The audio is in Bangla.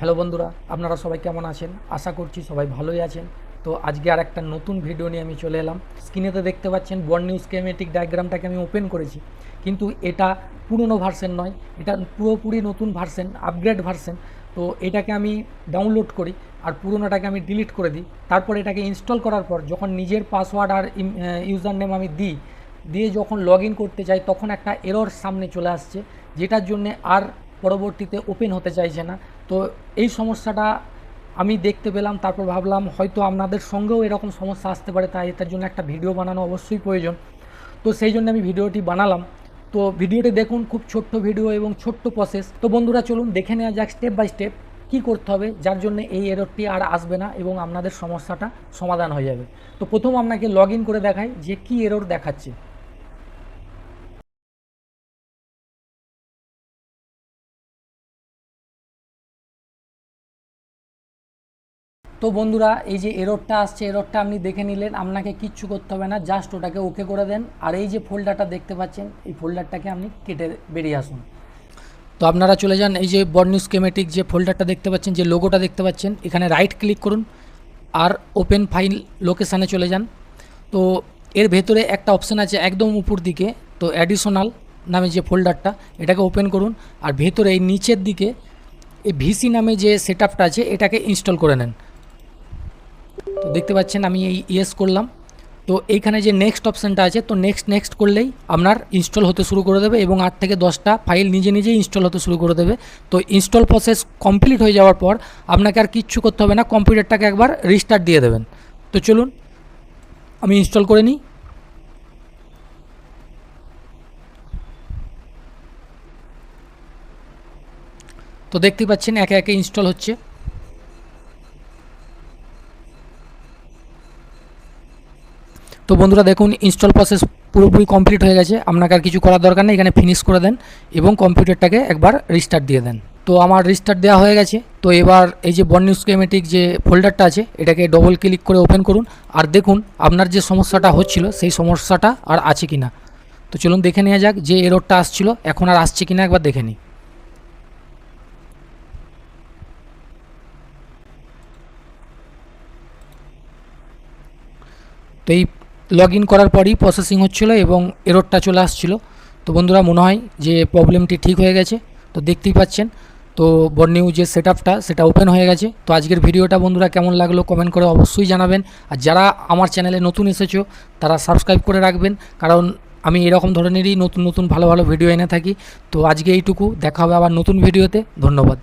হ্যালো বন্ধুরা, আপনারা সবাই কেমন আছেন? আশা করছি সবাই ভালোই আছেন। তো আজকে আর একটা নতুন ভিডিও নিয়ে আমি চলে এলাম। স্ক্রিনেতে দেখতে পাচ্ছেন বন নিউজ স্কেমেটিক ডায়াগ্রামটাকে আমি ওপেন করেছি। কিন্তু এটা পুরনো ভার্সন নয়, এটা পুরোপুরি নতুন ভার্সন আপগ্রেড ভার্সন তো এটাকে আমি ডাউনলোড করি আর পুরোনোটাকে আমি ডিলিট করে দিই। তারপর এটাকে ইনস্টল করার পর যখন নিজের পাসওয়ার্ড আর ইউজার নেম আমি দিই, দিয়ে যখন লগ করতে যাই, তখন একটা এরর সামনে চলে আসছে, যেটার জন্যে আর পরবর্তীতে ওপেন হতে চাইছে না। তো এই সমস্যাটা আমি দেখতে পেলাম, তারপর ভাবলাম হয়তো আপনাদের সঙ্গেও এরকম সমস্যা আসতে পারে, তাই এটার জন্য একটা ভিডিও বানানো অবশ্যই প্রয়োজন। তো সেই জন্য আমি ভিডিওটি বানালাম। তো ভিডিওটি দেখুন, খুব ছোট্ট ভিডিও এবং ছোট্ট প্রসেস তো বন্ধুরা, চলুন দেখে নেওয়া যাক স্টেপ বাই স্টেপ কী করতে হবে, যার জন্য এই এররটি আর আসবে না এবং আপনাদের সমস্যাটা সমাধান হয়ে যাবে। তো প্রথম আপনাকে লগ করে দেখাই যে কী এরর দেখাচ্ছে। তো বন্ধুরা, এই যে এররটা আসছে, এররটা আপনি দেখে নিলেন, আপনাকে কিচ্ছু করতে হবে না, জাস্ট ওটাকে ওকে করে দেন। আর এই যে ফোল্ডারটা দেখতে পাচ্ছেন, এই ফোল্ডারটাকে আপনি কেটে বেরিয়ে আসুন। তো আপনারা চলে যান, এই যে বর্নিউ স্কেমেটিক যে ফোল্ডারটা দেখতে পাচ্ছেন, যে লোগোটা দেখতে পাচ্ছেন, এখানে রাইট ক্লিক করুন আর ওপেন ফাইল লোকেশানে চলে যান। তো এর ভেতরে একটা অপশান আছে একদম উপর দিকে, তো অ্যাডিশনাল নামে যে ফোল্ডারটা, এটাকে ওপেন করুন। আর ভেতরে এই নিচের দিকে, এই ভিসি নামে যে সেট আছে, এটাকে ইনস্টল করে নেন। তো দেখতে পাচ্ছেন আমি এই ইয়েস করলাম। তো এইখানে যে নেক্সট অপশানটা আছে, তো নেক্সট নেক্সট করলেই আপনার ইনস্টল হতে শুরু করে দেবে এবং আট থেকে দশটা ফাইল নিজে নিজেই ইনস্টল হতে শুরু করে দেবে। তো ইনস্টল প্রসেস কমপ্লিট হয়ে যাওয়ার পর আপনাকে আর কিচ্ছু করতে হবে না কম্পিউটারটাকে একবার রিস্টার্ট দিয়ে দেবেন। তো চলুন, আমি ইনস্টল করে নিই। তো দেখতেই পাচ্ছেন একে একে ইনস্টল হচ্ছে। তো বন্ধুরা দেখুন ইনস্টল প্রসেস পুরোপুরি কমপ্লিট হয়ে গেছে। আপনাকে আর কিছু করার দরকার নেই, এখানে ফিনিশ করে দেন এবং কম্পিউটারটাকে একবার রিস্টার্ট দিয়ে দেন। তো আমার রিস্টার্ট দেওয়া হয়ে গেছে। তো এবার এই যে বন নিউজ স্কেমেটিক যে ফোল্ডারটা আছে, এটাকে ডবল ক্লিক করে ওপেন করুন। আর দেখুন, আপনার যে সমস্যাটা হচ্ছিল, সেই সমস্যাটা আর আছে কি না তো চলুন দেখে নেওয়া যাক যে এরোরটা আসছিল, এখন আর আসছে কি না একবার দেখে নিই। তো এই লগ ইন করার পরই প্রসেসিং হচ্ছিল এবং এররটা চলে আসছিল। তো বন্ধুরা, মনে হয় যে প্রবলেমটি ঠিক হয়ে গেছে। তো দেখতেই পাচ্ছেন, তো বর্নিউ যে সেট সেটা ওপেন হয়ে গেছে। তো আজকের ভিডিওটা বন্ধুরা কেমন লাগল কমেন্ট করে অবশ্যই জানাবেন। আর যারা আমার চ্যানেলে নতুন এসেছ, তারা সাবস্ক্রাইব করে রাখবেন। কারণ আমি এরকম ধরনেরই নতুন নতুন ভালো ভালো ভিডিও এনে থাকি। তো আজকে এইটুকু, দেখা হবে আবার নতুন ভিডিওতে ধন্যবাদ।